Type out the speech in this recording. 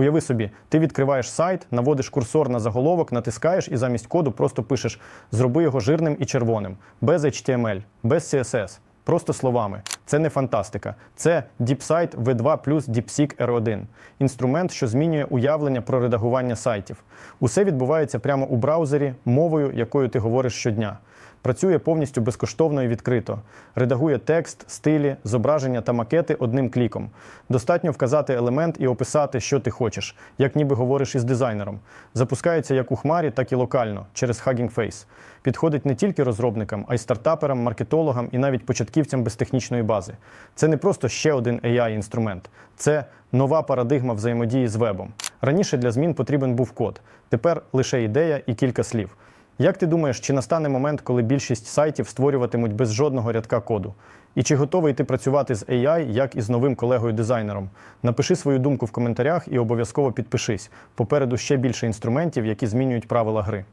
Уяви собі, ти відкриваєш сайт, наводиш курсор на заголовок, натискаєш і замість коду просто пишеш зроби його жирним і червоним, без HTML, без CSS. Просто словами. Це не фантастика. Це DeepSight V2 плюс DeepSeek R1. Інструмент, що змінює уявлення про редагування сайтів. Усе відбувається прямо у браузері, мовою, якою ти говориш щодня. Працює повністю безкоштовно і відкрито. Редагує текст, стилі, зображення та макети одним кліком. Достатньо вказати елемент і описати, що ти хочеш, як ніби говориш із дизайнером. Запускається як у хмарі, так і локально через Hugging Face. Підходить не тільки розробникам, а й стартаперам, маркетологам і навіть початківцям без технічної бази. Це не просто ще один AI-інструмент, це нова парадигма взаємодії з вебом. Раніше для змін потрібен був код, тепер лише ідея і кілька слів. Як ти думаєш, чи настане момент, коли більшість сайтів створюватимуть без жодного рядка коду? І чи готовий ти працювати з AI, як і з новим колегою-дизайнером? Напиши свою думку в коментарях і обов'язково підпишись. Попереду ще більше інструментів, які змінюють правила гри.